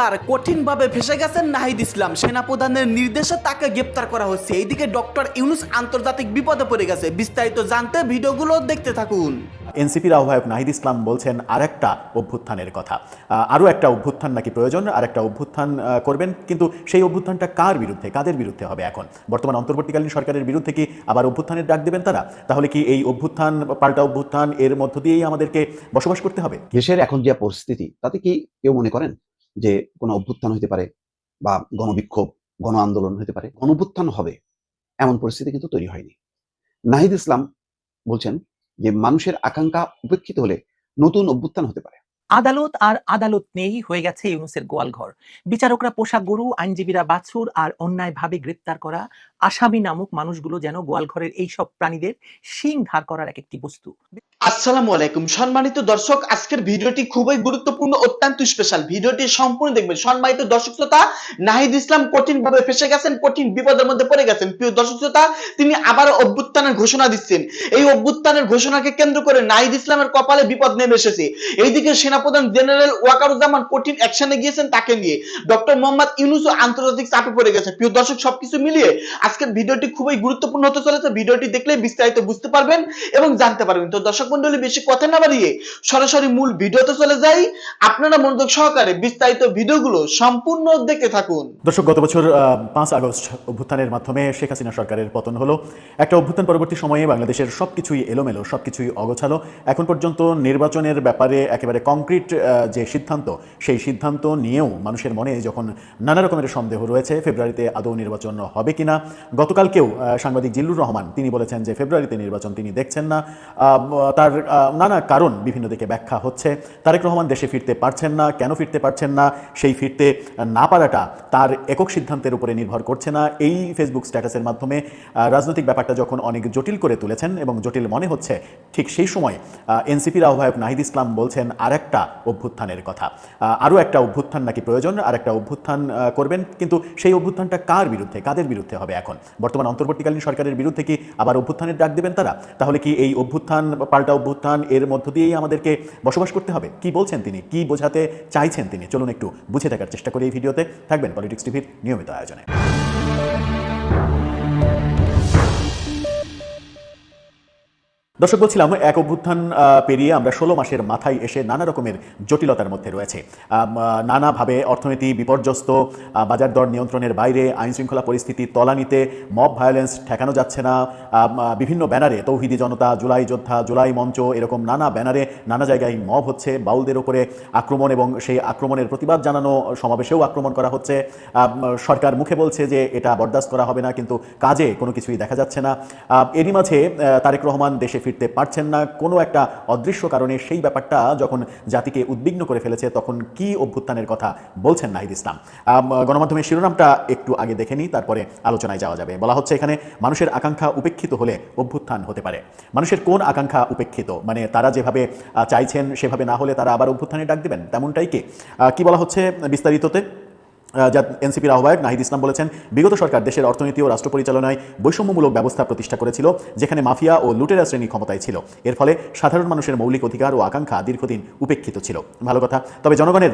এবার কঠিনভাবে ফেসে গেছেন নাহিদ ইসলাম। সেনাপ্রধানের নির্দেশে তাকে গ্রেপ্তার করা হচ্ছে। এইদিকে ডক্টর ইউনুস আন্তর্জাতিক বিপদে পড়ে গেছে। বিস্তারিত জানতে ভিডিওগুলো দেখতে থাকুন। এনসিপির আহ্বায়ক নাহিদ ইসলাম বলছেন আরেকটা অভ্যুত্থানের কথা। আরও একটা অভ্যুত্থান নাকি প্রয়োজন? আর একটা অভ্যুত্থান করবেন। কিন্তু সেই অভ্যুত্থানটা কার বিরুদ্ধে? কাদের বিরুদ্ধে হবে এখন? বর্তমান অন্তর্বর্তীকালীন সরকারের বিরুদ্ধে কি আবার অভ্যুত্থানের ডাক দেবেন তারা? তাহলে কি এই অভ্যুত্থান পাল্টা অভ্যুত্থান এর মধ্য দিয়েই আমাদেরকে বসবাস করতে হবে? দেশের এখন যে পরিস্থিতি তাতে কি কেউ মনে করেন? যে কোনো অভ্যুত্থান হতে পারে বা গণবিক্ষোভ, গণ আন্দোলন হতে পারে, গণঅভ্যুত্থান হবে, এমন পরিস্থিতি কিন্তু তৈরি হয়নি। নাহিদ ইসলাম বলছেন যে মানুষের আকাঙ্ক্ষা উপেক্ষিত হলে নতুন অভ্যুত্থান হতে পারে। আদালত আর আদালত নেই হয়ে গেছে ইউনুসের গোয়ালঘর। বিচারকরা পোষা গরু, আইনজীবীরা বাছুর আর অন্যায়ভাবে গ্রেপ্তার করা, আসামি নামক মানুষগুলো যেন গোয়ালঘরের এইসব প্রাণীদের শিং ধার করার এক একটি বস্তু। আসসালামু আলাইকুম। সম্মানিত দর্শক, আজকের ভিডিওটি খুবই গুরুত্বপূর্ণ, অত্যন্ত স্পেশাল ভিডিওটি সম্পূর্ণ দেখবেন। সম্মানিত দর্শক শ্রোতা, নাহিদ ইসলাম কঠিন ভাবে ফেসে গেছেন, কঠিন বিপদের মধ্যে পড়ে গেছেন। প্রিয় দর্শক শ্রোতা, তিনি আবার অভ্যুত্থানের ঘোষণা দিচ্ছেন। এই অভ্যুত্থানের ঘোষণাকে কেন্দ্র করে নাহিদ ইসলামের কপালে বিপদ নেমে এসেছে। এইদিকে সেনাপ্রধান জেনারেল ওয়াকারুজ্জামান কঠিন অ্যাকশনে গিয়েছেন তাকে নিয়ে। ডক্টর মোহাম্মদ ইউনুসও আন্তর্জাতিক চাপে পড়ে গেছে। প্রিয় দর্শক, সবকিছু মিলিয়ে আজকের ভিডিওটি খুবই গুরুত্বপূর্ণ হতে চলেছে। ভিডিওটি দেখলে বিস্তারিত বুঝতে পারবেন এবং জানতে পারবেন। তো দর্শক মন্ডলী বেশি কথা না বাড়িয়ে সরাসরি মূল ভিডিওতে চলে যাই। আপনারা মনোযোগ সহকারে বিস্তারিত ভিডিওগুলো সম্পূর্ণ দেখতে থাকুন। দর্শক, গত বছর পাঁচ আগস্ট অভ্যুত্থানের মাধ্যমে শেখ হাসিনা সরকারের পতন হলো। একটা অভ্যুত্থান পরবর্তী সময়ে বাংলাদেশের সব কিছুই এলোমেলো সব কিছুই অগোছালো। এখন পর্যন্ত নির্বাচনের ব্যাপারে একেবারে কংক্রিট যে সিদ্ধান্ত, সেই সিদ্ধান্ত নিয়েও মানুষের মনে যখন নানা রকমের সন্দেহ রয়েছে, ফেব্রুয়ারিতে আদৌ নির্বাচন হবে কিনা, গতকালকেও সাংবাদিক জিল্লুর রহমান তিনি বলেছেন যে ফেব্রুয়ারিতে নির্বাচন তিনি দেখছেন না। তার নানা কারণ বিভিন্ন দিকে ব্যাখ্যা হচ্ছে। তারেক রহমান দেশে ফিরতে পারছেন না, কেন ফিরতে পারছেন না, সেই ফিরতে না পারাটা তার একক সিদ্ধান্তের উপরে নির্ভর করছে না। এই ফেসবুক স্ট্যাটাসের মাধ্যমে রাজনৈতিক ব্যাপারটা যখন অনেক জটিল করে তুলেছেন এবং জটিল মনে হচ্ছে, ঠিক সেই সময় এনসিপির আহ্বায়ক নাহিদ ইসলাম বলছেন আর একটা অভ্যুত্থানের কথা। আরও একটা অভ্যুত্থান নাকি প্রয়োজন আর একটা অভ্যুত্থান করবেন, কিন্তু সেই অভ্যুত্থানটা কার বিরুদ্ধে, কাদের বিরুদ্ধে হবে এখন? বর্তমান অন্তর্বর্তীকালীন সরকারের বিরুদ্ধে কি আবার অভ্যুত্থানের ডাক দেবেন তারা? তাহলে কি এই অভ্যুত্থান পাল্টা অভ্যুত্থান এর মধ্য দিয়েই আমাদেরকে বসবাস করতে হবে। কি বলছেন তিনি? কি বোঝাতে চাইছেন তিনি? চলুন একটু বুঝে থাকার চেষ্টা করি এই ভিডিওতে। থাকবেন পলিটিক্স টিভির নিয়মিত আয়োজনে। দর্শক, বলছিলাম, এক অভ্যুত্থান পেরিয়ে আমরা ষোলো মাসের মাথায় এসে নানা রকমের জটিলতার মধ্যে রয়েছে। নানাভাবে অর্থনীতি বিপর্যস্ত বাজার দর নিয়ন্ত্রণের বাইরে, আইন শৃঙ্খলা পরিস্থিতি তলানিতে, মব ভায়োলেন্স ঠেকানো যাচ্ছে না বিভিন্ন ব্যানারে, তৌহিদি জনতা, জুলাই যোদ্ধা, জুলাই মঞ্চ, এরকম নানা ব্যানারে নানা জায়গায় মব হচ্ছে, বাউলদের ওপরে আক্রমণ এবং সেই আক্রমণের প্রতিবাদ জানানো, সমাবেশেও আক্রমণ করা হচ্ছে। সরকার মুখে বলছে যে এটা বরদাস্ত করা হবে না, কিন্তু কাজে কোনো কিছুই দেখা যাচ্ছে না। এরই মাঝে তারেক রহমান দেশে ফিরতে পারছেন না। কোনো একটা অদৃশ্য কারণে সেই ব্যাপারটা যখন জাতিকে উদ্বিগ্ন করে ফেলেছে, তখন কি অভ্যুত্থানের কথা বলছেন নাহিদ ইসলাম? গণমাধ্যমের শিরোনামটা একটু আগে দেখে নিই, তারপরে আলোচনায় যাওয়া যাবে। বলা হচ্ছে এখানে মানুষের আকাঙ্ক্ষা উপেক্ষিত হলে অভ্যুত্থান হতে পারে। মানুষের কোন আকাঙ্ক্ষা উপেক্ষিত? মানে তারা যেভাবে চাইছেন সেভাবে না হলে তারা আবার অভ্যুত্থানে ডাক দেবেন? তেমনটাই কি বলা হচ্ছে বিস্তারিততে? যা এনসিপির আহ্বায়ক নাহিদ ইসলাম বলেছেন, বিগত সরকার দেশের অর্থনীতি ও রাষ্ট্র পরিচালনায় বৈষম্যমূলক ব্যবস্থা প্রতিষ্ঠা করেছিল, যেখানে মাফিয়া ও লুটেরা শ্রেণি ক্ষমতায় ছিল। এর ফলে সাধারণ মানুষের মৌলিক অধিকার ও আকাঙ্ক্ষা দীর্ঘদিন উপেক্ষিত ছিল। ভালো কথা। তবে জনগণের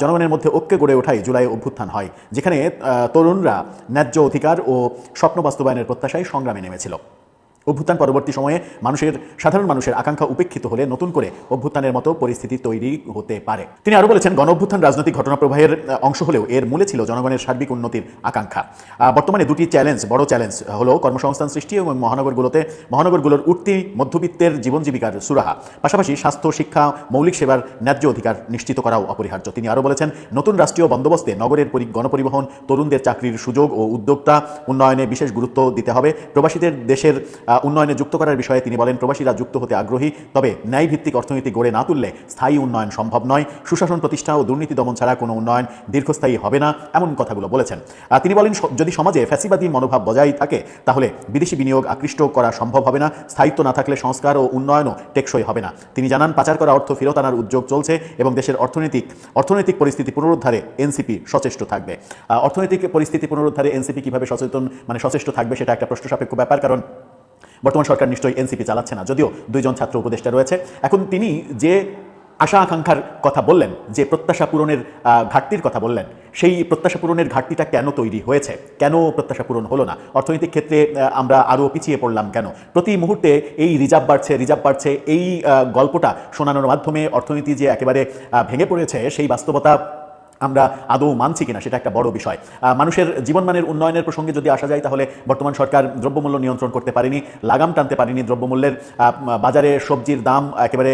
জনগণের মধ্যে ঐক্যে গড়ে ওঠাই জুলাই অভ্যুত্থান হয়, যেখানে তরুণরা ন্যায্য অধিকার ও স্বপ্ন বাস্তবায়নের প্রত্যাশায় সংগ্রামে নেমেছিল। অভ্যুত্থান পরবর্তী সময়ে মানুষের, সাধারণ মানুষের আকাঙ্ক্ষা উপেক্ষিত হলে নতুন করে অভ্যুত্থানের মতো পরিস্থিতি তৈরি হতে পারে। তিনি আরও বলেছেন গণ অভ্যুত্থান রাজনৈতিক ঘটনা প্রবাহের অংশ হলেও এর মূলে ছিল জনগণের সার্বিক উন্নতির আকাঙ্ক্ষা। বর্তমানে দুটি চ্যালেঞ্জ, বড় চ্যালেঞ্জ হলো কর্মসংস্থান সৃষ্টি এবং মহানগরগুলোতে, মহানগরগুলোর উঠতি মধ্যবিত্তের জীবন জীবিকার সুরাহা। পাশাপাশি স্বাস্থ্য, শিক্ষা, মৌলিক সেবার ন্যায্য অধিকার নিশ্চিত করাও অপরিহার্য। তিনি আরও বলেছেন, নতুন রাষ্ট্রীয় বন্দোবস্তে নগরের পরি- গণপরিবহন, তরুণদের চাকরির সুযোগ ও উদ্যোক্তা উন্নয়নে বিশেষ গুরুত্ব দিতে হবে। প্রবাসীদের দেশের উন্নয়নে যুক্ত করার বিষয়ে তিনি বলেন, প্রবাসীরা যুক্ত হতে আগ্রহী, তবে ন্যায়ভিত্তিক অর্থনীতি গড়ে না তুললে স্থায়ী উন্নয়ন সম্ভব নয়। সুশাসন প্রতিষ্ঠা ও দুর্নীতি দমন ছাড়া কোনো উন্নয়ন দীর্ঘস্থায়ী হবে না, এমন কথাগুলো বলেছেন। তিনি বলেন যদি সমাজে ফ্যাসিবাদী মনোভাব বজায় থাকে, তাহলে বিদেশি বিনিয়োগ আকৃষ্ট করা সম্ভব হবে না, স্থায়িত্ব না থাকলে সংস্কার ও উন্নয়নও টেকসই হবে না। তিনি জানান, পাচার করা অর্থ ফেরত আনার উদ্যোগ চলছে এবং দেশের অর্থনৈতিক অর্থনৈতিক পরিস্থিতি পুনরুদ্ধারে এনসিপি সচেষ্ট থাকবে। অর্থনৈতিক পরিস্থিতি পুনরুদ্ধারে এনসিপি কীভাবে সচেতন মানে সচেষ্ট থাকবে সেটা একটা প্রশ্ন সাপেক্ষ ব্যাপার, কারণ বর্তমান সরকার নিশ্চয়ই এনসিপি চালাচ্ছে না, যদিও দুইজন ছাত্র উপদেষ্টা রয়েছে। এখন তিনি যে আশা আকাঙ্ক্ষার কথা বললেন, যে প্রত্যাশা পূরণের ঘাটতির কথা বললেন, সেই প্রত্যাশা পূরণের ঘাটতিটা কেন তৈরি হয়েছে? কেন প্রত্যাশা পূরণ হলো না? অর্থনৈতিক ক্ষেত্রে আমরা আরও পিছিয়ে পড়লাম কেন? প্রতি মুহূর্তে এই রিজার্ভ বাড়ছে রিজার্ভ বাড়ছে, এই গল্পটা শোনানোর মাধ্যমে অর্থনীতি যে একেবারে ভেঙে পড়েছে, সেই বাস্তবতা আমরা আদৌ মানছি কিনা সেটা একটা বড় বিষয়। মানুষের জীবনমানের উন্নয়নের প্রসঙ্গে যদি আসা যায়, তাহলে বর্তমান সরকার দ্রব্যমূল্য নিয়ন্ত্রণ করতে পারেনি, লাগাম টানতে পারেনি দ্রব্যমূল্যের। বাজারে সবজির দাম একেবারে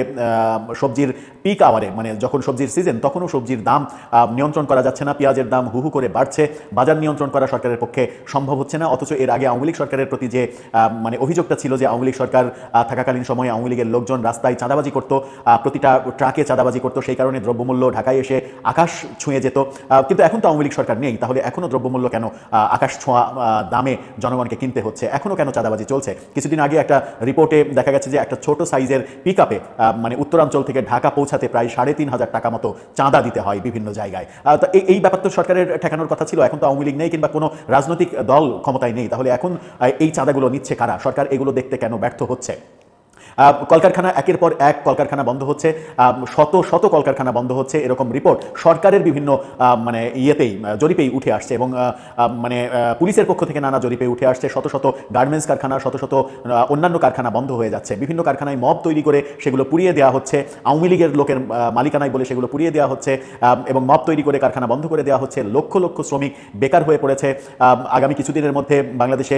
সবজির পিক আওয়ারে মানে যখন সবজির সিজন তখনও সবজির দাম নিয়ন্ত্রণ করা যাচ্ছে না, পেঁয়াজের দাম হু হু করে বাড়ছে, বাজার নিয়ন্ত্রণ করা সরকারের পক্ষে সম্ভব হচ্ছে না, অথচ এর আগে আওয়ামী সরকারের প্রতি যে মানে অভিযোগটা ছিল যে আওয়ামী সরকার থাকাকালীন সময়ে আওয়ামী লীগের লোকজন রাস্তায় চাঁদাবাজি করতো প্রতিটা ট্রাকে চাঁদাবাজি করতো, সেই কারণে দ্রব্যমূল্য ঢাকায় এসে আকাশ ছুঁয়ে যেত। কিন্তু এখন তো আওয়ামী লীগ সরকার নেই। তাহলে এখনও দ্রব্যমূল্য কেন আকাশ ছোঁয়া দামে জনগণকে কিনতে হচ্ছে? এখনও কেন চাঁদাবাজি চলছে? কিছুদিন আগে একটা রিপোর্টে দেখা গেছে যে একটা ছোট সাইজের পিক মানে উত্তরাঞ্চল থেকে ঢাকা পৌঁছাতে প্রায় সাড়ে তিন হাজার টাকা মতো চাঁদা দিতে হয় বিভিন্ন জায়গায়। তো এই- ব্যাপার তো সরকারের ঠেকানোর কথা ছিল। এখন তো আওয়ামী লীগ নেই কিংবা কোনো রাজনৈতিক দল ক্ষমতায় নেই। তাহলে এখন এই চাঁদাগুলো নিচ্ছে কারা? সরকার এগুলো দেখতে কেন ব্যর্থ হচ্ছে? কলকারখানা একের পর এক কলকারখানা বন্ধ হচ্ছে শত শত কলকারখানা বন্ধ হচ্ছে, এরকম রিপোর্ট সরকারের বিভিন্ন মানে ইয়েতেই জরিপেই উঠে আসছে এবং মানে পুলিশের পক্ষ থেকে নানা জরিপে উঠে আসছে, শত শত গার্মেন্টস কারখানা, শত শত অন্যান্য কারখানা বন্ধ হয়ে যাচ্ছে। বিভিন্ন কারখানায় মব তৈরি করে সেগুলো পুড়িয়ে দেওয়া হচ্ছে, আওয়ামী লীগের লোকের মালিকানায় বলে সেগুলো পুড়িয়ে দেওয়া হচ্ছে এবং মব তৈরি করে কারখানা বন্ধ করে দেওয়া হচ্ছে, লক্ষ লক্ষ শ্রমিক বেকার হয়ে পড়েছে আগামী কিছুদিনের মধ্যে বাংলাদেশে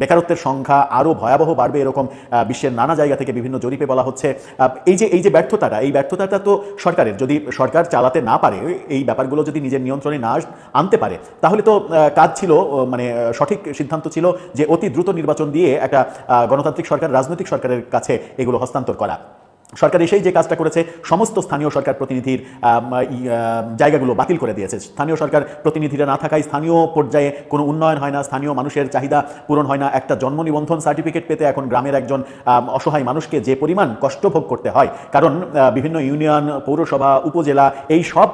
বেকারত্বের সংখ্যা আরও ভয়াবহ বাড়বে, এরকম বিশ্বের নানা জায়গা থেকে বিভিন্ন জরিপে বলা হচ্ছে এই যে এই যে ব্যর্থতাটা, এই ব্যর্থতাটা তো সরকারের, যদি সরকার চালাতে না পারে, এই ব্যাপারগুলো যদি নিজের নিয়ন্ত্রণে না আনতে পারে, তাহলে তো কাজ ছিল মানে সঠিক সিদ্ধান্ত ছিল যে অতি দ্রুত নির্বাচন দিয়ে একটা গণতান্ত্রিক সরকার, রাজনৈতিক সরকারের কাছে এগুলো হস্তান্তর করা। সরকার এসেই যে কাজটা করেছে, সমস্ত স্থানীয় সরকার প্রতিনিধির জায়গাগুলো বাতিল করে দিয়েছে। স্থানীয় সরকার প্রতিনিধিরা না থাকায় স্থানীয় পর্যায়ে কোনো উন্নয়ন হয় না, স্থানীয় মানুষের চাহিদা পূরণ হয় না। একটা জন্ম নিবন্ধন সার্টিফিকেট পেতে এখন গ্রামের একজন অসহায় মানুষকে যে পরিমাণ কষ্ট ভোগ করতে হয়, কারণ বিভিন্ন ইউনিয়ন, পৌরসভা, উপজেলা, এই সব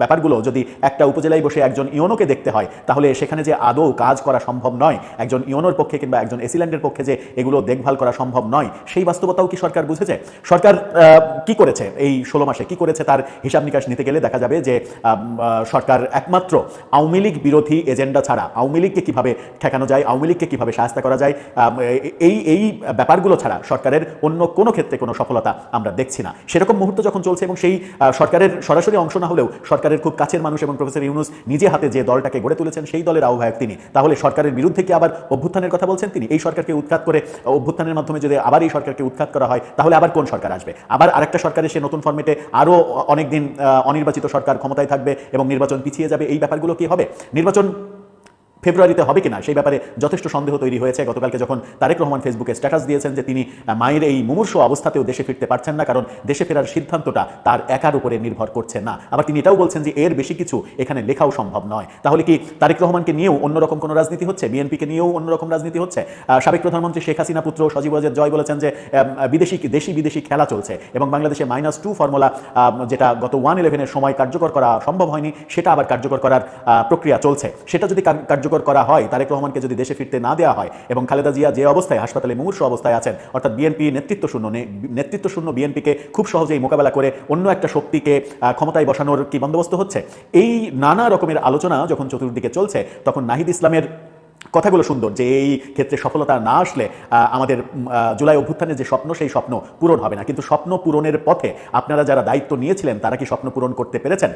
ব্যাপারগুলো যদি একটা উপজেলায় বসে একজন ইউনোকে দেখতে হয়, তাহলে সেখানে যে আদৌ কাজ করা সম্ভব নয়, একজন ইউনোর পক্ষে কিংবা একজন এসিল্যান্ডের পক্ষে যে এগুলো দেখভাল করা সম্ভব নয়, সেই বাস্তবতাও কি সরকার বুঝেছে? সরকার আহ, কি করেছে এই ষোলো মাসে? কি করেছে তার হিসাব নিকাশ নিতে গেলে দেখা যাবে যে সরকার একমাত্র আওয়ামী লীগ বিরোধী এজেন্ডা ছাড়া আওয়ামী লীগকে কীভাবে ঠেকানো যায় আওয়ামী লীগকে কীভাবে সাহায্য করা যায় এই এই ব্যাপারগুলো ছাড়া সরকারের অন্য কোনো ক্ষেত্রে কোনো সফলতা আমরা দেখছি না। সেরকম মুহূর্ত যখন চলছে এবং সেই সরকারের সরাসরি অংশ না হলেও সরকারের খুব কাছের মানুষ এবং প্রফেসর ইউনুস নিজে হাতে যে দলটাকে গড়ে তুলেছেন সেই দলের আহ্বায়ক তিনি। তাহলে সরকারের বিরুদ্ধে কি আবার অভ্যুত্থানের কথা বলছেন তিনি? এই সরকারকে উৎখাত করে অভ্যুত্থানের মাধ্যমে যদি আবার এই সরকারকে উৎখাত করা হয় তাহলে আবার কোন সরকার আসবে। আবার আরেকটা সরকার এসে নতুন ফর্মেটে আরও অনেকদিন অনির্বাচিত সরকার ক্ষমতায় থাকবে এবং নির্বাচন পিছিয়ে যাবে, এই ব্যাপারগুলো কি হবে? নির্বাচন ফেব্রুয়ারিতে হবে কিনা সেই ব্যাপারে যথেষ্ট সন্দেহ তৈরি হয়েছে। গতকালকে যখন তারেক রহমান ফেসবুকে স্ট্যাটাস দিয়েছেন যে তিনি মায়ের এই মুমূর্ষ অবস্থাতেও দেশে ফিরতে পারছেন না, কারণ দেশে ফেরার সিদ্ধান্তটা তার একার উপরে নির্ভর করছে না। আবার তিনি এটাও বলছেন যে এর বেশি কিছু এখানে লেখাও সম্ভব নয়। তাহলে কি তারেক রহমানকে নিয়েও অন্যরকম কোনো রাজনীতি হচ্ছে? বিএনপিকে নিয়েও অন্যরকম রাজনীতি হচ্ছে? সাবেক প্রধানমন্ত্রী শেখ হাসিনা পুত্র সজীব ওয়াজেদ জয় বলেছেন যে বিদেশি, দেশি বিদেশি খেলা চলছে এবং বাংলাদেশে মাইনাস টু ফর্মুলা যেটা গত ওয়ান ইলেভেনের সময় কার্যকর করা সম্ভব হয়নি, সেটা আবার কার্যকর করার প্রক্রিয়া চলছে। সেটা যদি কার- কার্যকর করা হয়, তারেক রহমানকে যদি দেশে ফিরতে না দেওয়া হয় এবং খালেদা জিয়া যে অবস্থায় হাসপাতালে মুমূর্ষ অবস্থায় আছেন, অর্থাৎ বিএনপি নেতৃত্ব শূন্য নেতৃত্ব শূন্য বিএনপিকে খুব সহজেই মোকাবেলা করে অন্য একটা শক্তিকে ক্ষমতায় বসানোর কি বন্দোবস্ত হচ্ছে? এই নানা রকমের আলোচনা যখন চতুর্দিকে চলছে, তখন নাহিদ ইসলামের কথাগুলো সুন্দর যে এই ক্ষেত্রে সফলতা না আসলে আমাদের জুলাই অভ্যুত্থানের যে স্বপ্ন, সেই স্বপ্ন পূরণ হবে না। কিন্তু স্বপ্ন পূরণের পথে আপনারা যারা দায়িত্ব নিয়েছিলেন, তারা কি স্বপ্ন পূরণ করতে পেরেছেন?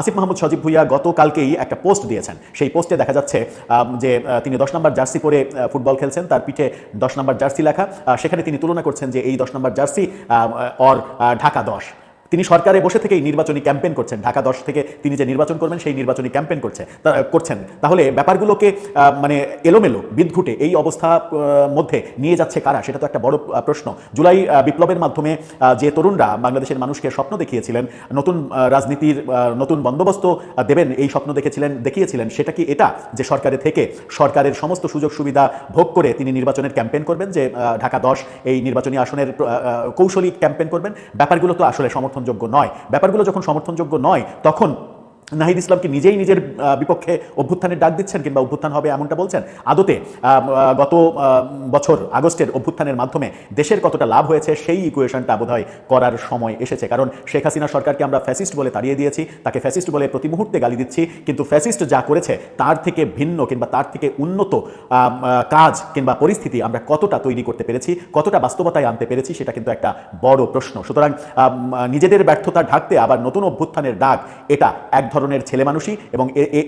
আসিফ মাহমুদ সজীব ভুইয়া গতকালকেই একটা পোস্ট দিয়েছেন। সেই পোস্টে দেখা যাচ্ছে যে তিনি দশ নম্বর জার্সি পরে ফুটবল খেলছেন। তার পিঠে দশ নম্বর জার্সি লেখা। সেখানে তিনি তুলনা করছেন যে এই দশ নম্বর জার্সি অর ঢাকা দশ। তিনি সরকারে বসে থেকেই নির্বাচনী ক্যাম্পেন করছেন। ঢাকা দশ থেকে তিনি যে নির্বাচন করবেন, সেই নির্বাচনী ক্যাম্পেন করছে করছেন। তাহলে ব্যাপারগুলোকে মানে এলোমেলো, বিদঘুটে এই অবস্থা মধ্যে নিয়ে যাচ্ছে কারা, সেটা তো একটা বড় প্রশ্ন। জুলাই বিপ্লবের মাধ্যমে যে তরুণরা বাংলাদেশের মানুষকে স্বপ্ন দেখিয়েছিলেন, নতুন রাজনীতির নতুন বন্দোবস্ত দেবেন, এই স্বপ্ন দেখেছিলেন, দেখিয়েছিলেন, সেটা কি এটা? যে সরকারে থেকে সরকারের সমস্ত সুযোগ সুবিধা ভোগ করে তিনি নির্বাচনের ক্যাম্পেন করবেন, যে ঢাকা দশ এই নির্বাচনী আসনের কৌশলী ক্যাম্পেইন করবেন। ব্যাপারগুলো তো আসলে সমর্থনযোগ্য নয়। ব্যাপারগুলো যখন সমর্থনযোগ্য নয় তখন নাহিদ ইসলামকে নিজেই নিজের বিপক্ষে অভ্যুত্থানের ডাক দিচ্ছেন কিংবা অভ্যুত্থান হবে এমনটা বলছেন, আদতে গত বছর আগস্টের অভ্যুত্থানের মাধ্যমে দেশের কতটা লাভ হয়েছে সেই ইকুয়েশনটা বোধহয় করার সময় এসেছে। কারণ শেখ হাসিনা সরকারকে আমরা ফ্যাসিস্ট বলে তাড়িয়ে দিয়েছি, তাকে ফ্যাসিস্ট বলে প্রতি মুহূর্তে গালি দিচ্ছি, কিন্তু ফ্যাসিস্ট যা করেছে তার থেকে ভিন্ন কিংবা তার থেকে উন্নত কাজ কিংবা পরিস্থিতি আমরা কতটা তৈরি করতে পেরেছি, কতটা বাস্তবতায় আনতে পেরেছি সেটা কিন্তু একটা বড় প্রশ্ন। সুতরাং নিজেদের ব্যর্থতা ঢাকতে আবার নতুন অভ্যুত্থানের ডাক, এটা এক ধরনের ছেলে মানুষই এবং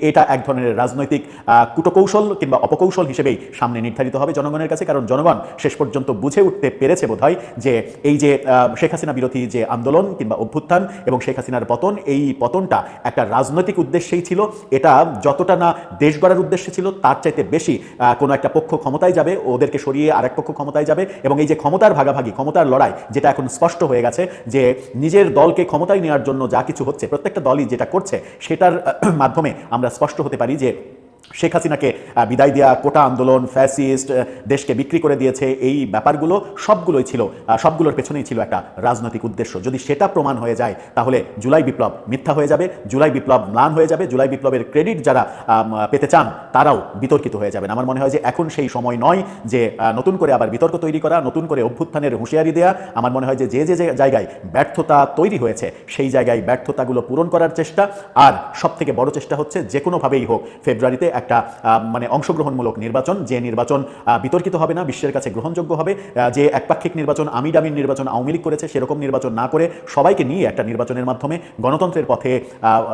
এটা এক ধরনের রাজনৈতিক কুটকৌশল কিংবা অপকৌশল হিসেবেই সামনে নির্ধারিত হবে জনগণের কাছে। কারণ জনগণ শেষ পর্যন্ত বুঝে উঠতে পেরেছে বোধহয় যে এই যে শেখ হাসিনা বিরোধী যে আন্দোলন কিংবা অভ্যুত্থান এবং শেখ হাসিনার পতন, এই পতনটা একটা রাজনৈতিক উদ্দেশ্যেই ছিল। এটা যতটা না দেশ গড়ার উদ্দেশ্যে ছিল, তার চাইতে বেশি কোনো একটা পক্ষ ক্ষমতায় যাবে, ওদেরকে সরিয়ে আরেক পক্ষ ক্ষমতায় যাবে এবং এই যে ক্ষমতার ভাগাভাগি, ক্ষমতার লড়াই, যেটা এখন স্পষ্ট হয়ে গেছে যে নিজের দলকে ক্ষমতায় নেওয়ার জন্য যা কিছু হচ্ছে, প্রত্যেকটা দলই যেটা করছে সেটার মাধ্যমে আমরা স্পষ্ট হতে পারি যে শেখ হাসিনাকে বিদায় দেওয়া কোটা আন্দোলন, ফ্যাসিস্ট দেশকে বিক্রি করে দিয়েছে, এই ব্যাপারগুলো সবগুলোই ছিল সবগুলোর পেছনেই ছিল একটা রাজনৈতিক উদ্দেশ্য। যদি সেটা প্রমাণ হয়ে যায়, তাহলে জুলাই বিপ্লব মিথ্যা হয়ে যাবে, জুলাই বিপ্লব ম্লান হয়ে যাবে, জুলাই বিপ্লবের ক্রেডিট যারা পেতে চান, তারাও বিতর্কিত হয়ে যাবেন। আমার মনে হয় যে এখন সেই সময় নয় যে নতুন করে আবার বিতর্ক তৈরি করা, নতুন করে অভ্যুত্থানের হুঁশিয়ারি দেওয়া আমার মনে হয় যে যে যে জায়গায় ব্যর্থতা তৈরি হয়েছে, সেই জায়গায় ব্যর্থতাগুলো পূরণ করার চেষ্টা। আর সব থেকে বড় চেষ্টা হচ্ছে যে কোনোভাবেই হোক, ফেব্রুয়ারিতে একটা মানে অংশগ্রহণমূলক নির্বাচন, যে নির্বাচন বিতর্কিত হবে না, বিশ্বের কাছে গ্রহণযোগ্য হবে যে একপাক্ষিক নির্বাচন, আমি ডামির নির্বাচন, আওয়ামী লীগ করেছে, সেরকম নির্বাচন না করে সবাইকে নিয়ে একটা নির্বাচনের মাধ্যমে গণতন্ত্রের পথে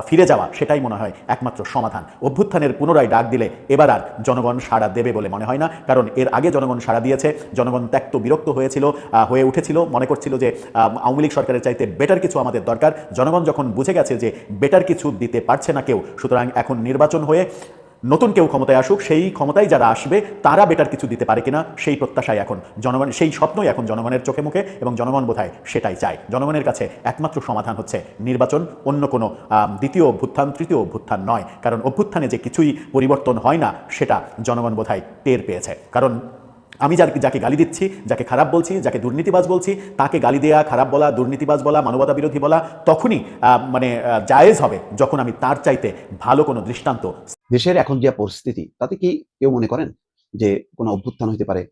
ফিরে যাওয়া, সেটাই মনে হয় একমাত্র সমাধান। অভ্যুত্থানের পুনরায় ডাক দিলে এবার আর জনগণ সাড়া দেবে বলে মনে হয় না, কারণ এর আগে জনগণ সাড়া দিয়েছে, জনগণ ত্যক্ত বিরক্ত হয়েছিল হয়ে উঠেছিল, মনে করছিল যে আওয়ামী লীগ সরকারের চাইতে বেটার কিছু আমাদের দরকার, জনগণ যখন বুঝে গেছে যে বেটার কিছু দিতে পারছে না কেউ, সুতরাং এখন নির্বাচন হয়ে নতুন কেউ ক্ষমতায় আসুক, সেই ক্ষমতায় যারা আসবে, তারা বেটার কিছু দিতে পারে কিনা, সেই প্রত্যাশায় এখন জনগণ, সেই স্বপ্নই এখন জনগণের চোখে মুখে এবং জনগণ বোধহয় সেটাই চায়। জনগণের কাছে একমাত্র সমাধান হচ্ছে নির্বাচন, অন্য কোনো দ্বিতীয় অভ্যুত্থান, তৃতীয় অভ্যুত্থান নয়। কারণ অভ্যুত্থানে যে কিছুই পরিবর্তন হয় না, সেটা জনগণ বোধহয় টের পেয়েছে। কারণ আমি যাকে গালি দিচ্ছি, যাকে খারাপ বলছি, যাকে দুর্নীতিবাজ বলছি, তাকে গালি দেয়া, খারাপ বলা, দুর্নীতিবাজ বলা মানবতা বিরোধী বলা তখনই মানে জায়েজ হবে যখন আমি তার চাইতে ভালো কোনো দৃষ্টান্ত। দেশের এখন যে পরিস্থিতি, তাতে কি কেউ মনে করেন যে কোনো অভ্যুত্থান হতে পারে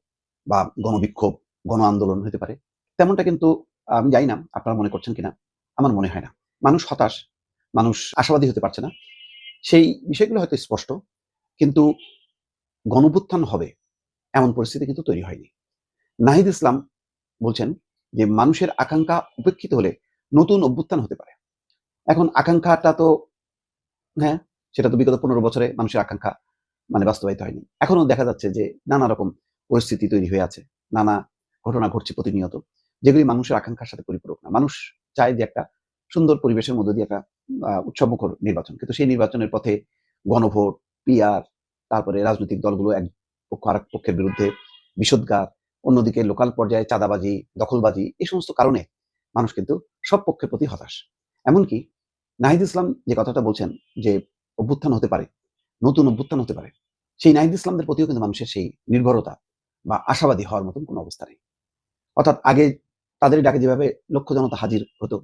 বা গণবিক্ষোভ, গণ আন্দোলন হতে পারে? তেমনটা কিন্তু আমি জানি না, আপনারা মনে করছেন কিনা? আমার মনে হয় না। মানুষ হতাশ, মানুষ আশাবাদী হতে পারছে না। সেই বিষয়গুলো হয়তো স্পষ্ট, কিন্তু গণভ্যুত্থান হবে এমন পরিস্থিতি কিন্তু তৈরি হয়নি। নাহিদ ইসলাম বলছেন যে, মানুষের আকাঙ্ক্ষা উপেক্ষিত হলে নতুন অভ্যুত্থান হতে পারে। এখন আকাঙ্ক্ষাটা তো হ্যাঁ সেটা তো বিগত পনেরো বছরে মানুষের আকাঙ্ক্ষা মানে বাস্তবায়িত হয়নি। এখনও দেখা যাচ্ছে যে, নানা রকম পরিস্থিতি তৈরি হয়ে আছে, নানা ঘটনা ঘটছে প্রতিনিয়ত, যেগুলি মানুষের আকাঙ্ক্ষার সাথে পরিপূরক না। মানুষ চায় যে, একটা সুন্দর পরিবেশের মধ্যে দিয়ে একটা উৎসবমুখর নির্বাচন। কিন্তু সেই নির্বাচনের পথে গণভোট, পিআর, তারপরে রাজনৈতিক দলগুলো এক পক্ষ আরেক পক্ষের বিরুদ্ধে বিষোদ্গার, অন্যদিকে লোকাল পর্যায়ে চাঁদাবাজি, দখলবাজি এই সমস্ত কারণে মানুষ কিন্তু সব পক্ষের প্রতি হতাশ। এমনকি নাহিদ ইসলাম যে কথাটা বলছেন যে অভ্যুত্থান হতে পারে, নতুন অভ্যুত্থান হতে পারে, সেই নাহিদ ইসলামদের প্রতিও কিন্তু মানুষের সেই নির্ভরতা বা আশাবাদী হওয়ার মতন কোনো অবস্থা নেই। অর্থাৎ আগে তাদের ডাকে যেভাবে লক্ষ জনতা হাজির হতো,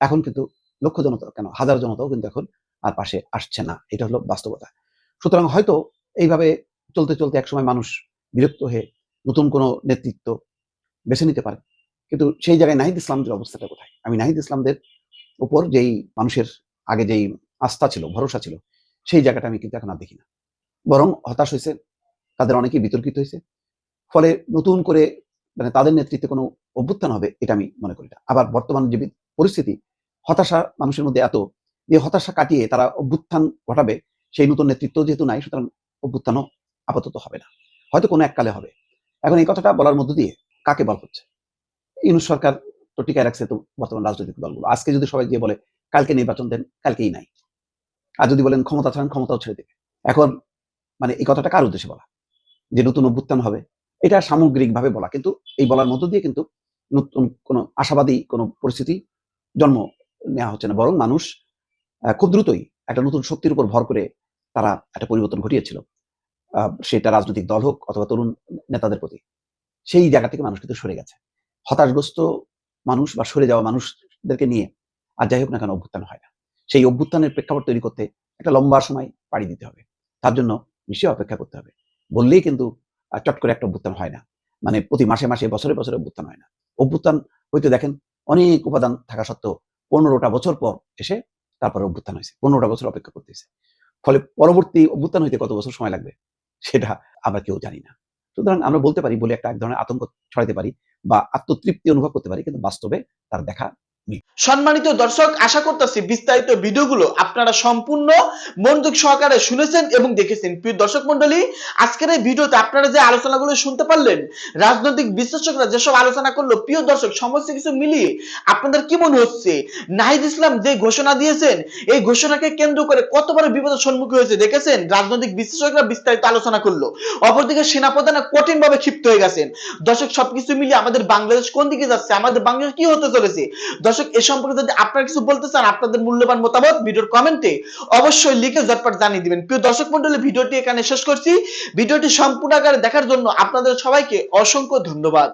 এখন কিন্তু লক্ষ জনতা কেন, হাজার জনতাও কিন্তু এখন আর পাশে আসছে না। এটা হলো বাস্তবতা। সুতরাং হয়তো এইভাবে চলতে চলতে একসময় মানুষ বিরক্ত হয়ে নতুন কোনো নেতৃত্ব বেছে নিতে পারে। কিন্তু সেই জায়গায় নাহিদ ইসলামদের অবস্থাটা কোথায়? আমি নাহিদ ইসলামদের উপর যেই মানুষের আগে যেই আস্থা ছিল, ভরসা ছিল, সেই জায়গাটা আমি কিন্তু এখন আর দেখি না। বরং হতাশ হয়েছে, তাদের অনেকেই বিতর্কিত হয়েছে। ফলে নতুন করে মানে তাদের নেতৃত্বে কোনো অভ্যুত্থান হবে, এটা আমি মনে করি না। আবার বর্তমান যে পরিস্থিতি, হতাশা মানুষের মধ্যে এত যে হতাশা কাটিয়ে তারা অভ্যুত্থান ঘটাবে, সেই নতুন নেতৃত্ব যেহেতু নাই, সুতরাং অভ্যুত্থানও আপাতত হবে না। হয়তো কোনো এককালে হবে। এখন এই কথাটা বলার মধ্য দিয়ে কাকে বল হচ্ছে? ইউনুস সরকার তো টিকায় রাখছে তো বর্তমান রাজনৈতিক দলগুলো। আজকে যদি সবাই গিয়ে বলে, কালকে নির্বাচন দেন, কালকেই নাই। আর যদি বলেন ক্ষমতা ছাড়েন, ক্ষমতাও ছেড়ে দেবে। এখন মানে এই কথাটা কার উদ্দেশ্যে বলা? যে নতুন অভ্যুত্থান হবে, এটা সামগ্রিকভাবে বলা। কিন্তু এই বলার মধ্য দিয়ে কিন্তু নতুন কোনো আশাবাদী, কোনো পরিস্থিতি জন্ম নেওয়া হচ্ছে না। বরং মানুষ খুব দ্রুতই একটা নতুন শক্তির উপর ভর করে তারা একটা পরিবর্তন ঘটিয়েছিল। সেটা রাজনৈতিক দল হোক অথবা তরুণ নেতাদের প্রতি, সেই জায়গা থেকে মানুষ কিন্তু সরে গেছে। হতাশগ্রস্ত মানুষ বা সরে যাওয়া মানুষদেরকে নিয়ে আর যাই হোক না কেন অভ্যুত্থান হয় না। সেই অভ্যুত্থানের প্রেক্ষাপট তৈরি করতে একটা লম্বা সময় পাড়ি দিতে হবে। তার জন্য নিশ্চয়ই অপেক্ষা করতে হবে। বললেই কিন্তু চট করে একটা অভ্যুত্থান হয় না। মানে প্রতি মাসে মাসে, বছরে বছরে অভ্যুত্থান হয় না। অভ্যুত্থান হইতে দেখেন, অনেক উপাদান থাকা সত্ত্বেও পনেরোটা বছর পর এসে তারপরে অভ্যুত্থান হয়েছে। পনেরোটা বছর অপেক্ষা করতেছে। ফলে পরবর্তী অভ্যুত্থান হইতে কত বছর সময় লাগবে? সেটা আমরা কেউ জানি না। সুতরাং আমরা বলতে পারি বলে একটা এক ধরনের আতঙ্ক ছড়াতে পারি বা আত্মতৃপ্তি অনুভব করতে পারি, কিন্তু বাস্তবে তার দেখা সম্মানিত দর্শক, আশা করতেছি বিস্তারিত ভিডিওগুলো আপনারা সম্পূর্ণ মনোযোগ সহকারে শুনেছেন এবং দেখেছেন। প্রিয় দর্শক মন্ডলী আজকের এই ভিডিওতে আপনারা যে আলোচনাগুলো শুনতে পারলেন, রাজনৈতিক বিশ্লেষকরা যেসব আলোচনা করল, প্রিয় দর্শক, সমস্ত কিছু মিলিয়ে আপনাদের কি মনে হচ্ছে? নাহিদ ইসলাম যে ঘোষণা দিয়েছেন, এই ঘোষণাকে কেন্দ্র করে কত বড় বিপদের সম্মুখীন হয়েছে দেখেছেন? রাজনৈতিক বিশ্লেষকরা বিস্তারিত আলোচনা করল। অপরদিকে সেনাপ্রধানে কঠিন ভাবে ক্ষিপ্ত হয়ে গেছেন। দর্শক, সবকিছু মিলিয়ে আমাদের বাংলাদেশ কোন দিকে যাচ্ছে? আমাদের বাংলাদেশ কি হতে চলেছে? দর্শক, এ সম্পর্কে যদি আপনারা কিছু বলতে চান, আপনাদের মূল্যবান মতামত ভিডিওর কমেন্টে অবশ্যই লিখে ঝটপট জানিয়ে দিবেন। প্রিয় দর্শক মন্ডলী ভিডিওটি এখানে শেষ করছি। ভিডিওটি সম্পূর্ণ আকারে দেখার জন্য আপনাদের সবাইকে অসংখ্য ধন্যবাদ।